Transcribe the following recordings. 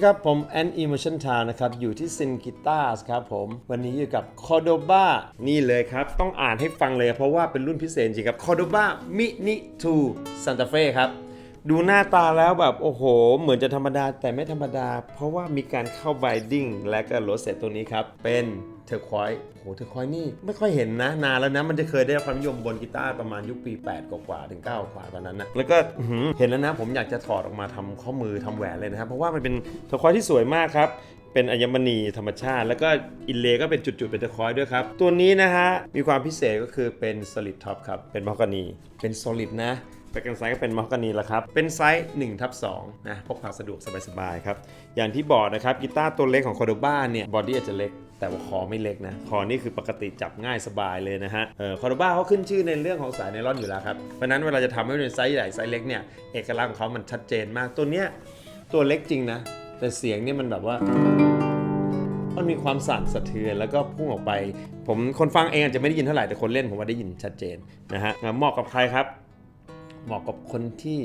ดีครับ ผมแอน Emotion Town นะครับ อยู่ที่ซินกิตาร์ครับผม วันนี้อยู่กับคอโดบ้านี่เลยครับ ต้องอ่านให้ฟังเลยเพราะว่าเป็นรุ่นพิเศษจริงครับคอโดบ้ามินิทูซานตาเฟ่ครับ ดูหน้าตาแล้วแบบโอ้โห เหมือนจะธรรมดาแต่ไม่ธรรมดา เพราะว่ามีการเข้าไบดิ้งและก็โรสเซตตัวนี้ครับ เป็นเทอร์ควอยโอ้โหเทอร์ควอยนี่ไม่ค่อยเห็นนะ นานแล้วนะ มันจะเคยได้รับความนิยมบนกีตาร์ประมาณยุคปี 8 กว่าถึง 9 กว่าตอนนั้นนะ แล้วก็เห็นแล้วนะผมอยากจะถอดออกมาทำข้อมือทำแหวนเลยนะครับ เพราะว่ามันเป็นเทอร์ควอยที่สวยมากครับเป็นอัญมณีธรรมชาติ แล้วก็อินเลก็เป็นจุดๆ เป็นเทอร์ควอยด้วยครับ ตัวนี้นะฮะ มีความพิเศษก็คือเป็น solid top ครับ เป็นม a ก o นีเป็น solid นะ แบ็กแอนไซด์ก็เป็นม a ก o นีแล้วครับ เป็นไซส์1ทับ2นะ พกพาสะดวกสบายๆครับ อย่างที่บอกนะครับกีตาร์ตัวเล็กของ c o r d o b a เนี่ย บอดี้อาจจะเล็ก แต่ว่าคอไม่เล็กนะ คอนี่คือปกติจับง่ายสบายเลยนะฮะ เออคอร์ดบ้าเขาขึ้นชื่อในเรื่องของสายไนล่อนอยู่แล้วครับ เพราะฉะนั้นเวลาจะทำให้เป็นไซส์ใหญ่ไซส์เล็กเนี่ย เอกลักษณ์ของเขามันชัดเจนมาก ตัวเนี้ยตัวเล็กจริงนะ แต่เสียงเนี่ยมันแบบว่ามันมีความสั่นสะเทือนแล้วก็พุ่งออกไป ผมคนฟังเองอาจจะไม่ได้ยินเท่าไหร่แต่คนเล่นผมว่าได้ยินชัดเจนนะฮะเหมาะกับใครครับ เหมาะกับคนที่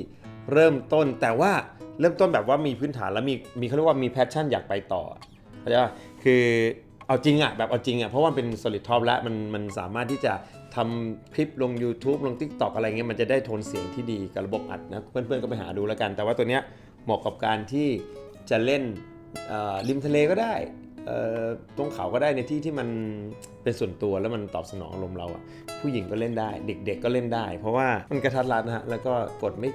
เริ่มต้น แต่ว่าเริ่มต้นแบบว่ามีพื้นฐานแล้วมีมีเขาเรียกว่ามีแพชชั่นอยากไปต่อเข้าใจป่ะคือเอาจริงอะแบบเอาจริงอะเพราะว่าเป็น solid top แล้วมันมันสามารถที่จะทำคลิปลง YouTube ลง TikTok อะไรเงี้ยมันจะได้โทนเสียงที่ดีกับระบบอัดนะ เพื่อนๆก็ไปหาดูแล้วกัน แต่ว่าตัวเนี้ยเหมาะกับการที่จะเล่นริมทะเลก็ได้ ตรงเขาก็ได้ในที่ที่มันเป็นส่วนตัวแล้วมันตอบสนองอารมณ์เราอะผู้หญิงก็เล่นได้ เด็ก ๆ ก็เล่นได้ เพราะว่ามันกระทัดรัดนะฮะแล้วก็กดไม่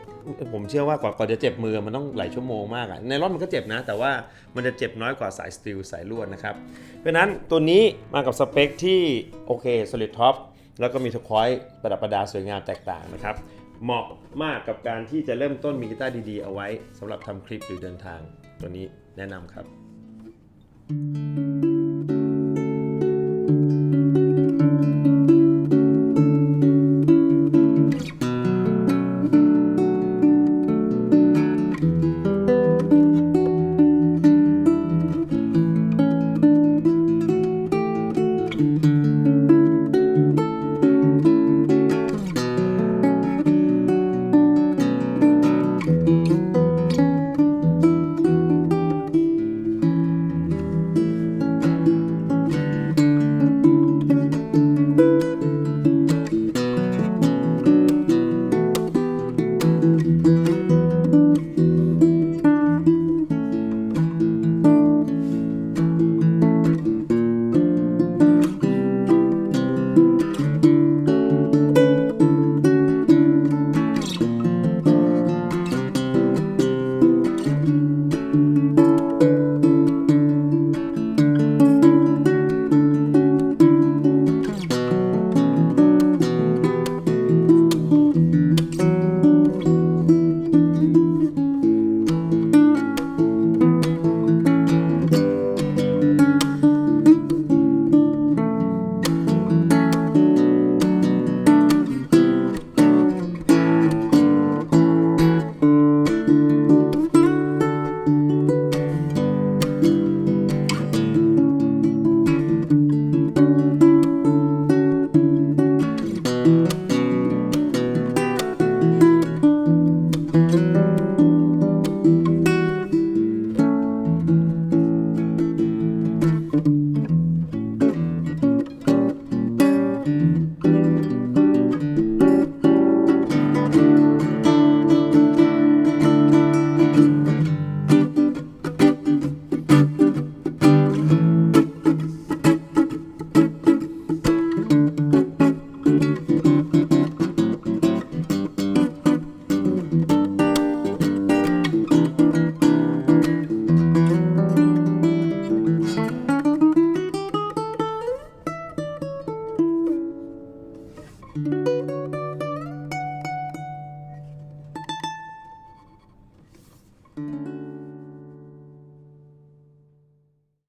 ผมเชื่อว่ากว่าจะเจ็บมือมันต้องหลายชั่วโมงมากอะในรอบมันก็เจ็บนะ แต่ว่ามันจะเจ็บน้อยกว่าสายสตีลสายลวดนะครับ เพราะนั้นตัวนี้มากับสเปคที่โอเค solid top แล้วก็มีทุกคอยประดับประดาสวยงามแตกต่างนะครับเหมาะมากกับการที่จะเริ่มต้นมีกีตาร์ดีๆ เอาไว้สำหรับทำคลิปหรือเดินทางตัวนี้แนะนำครับ Música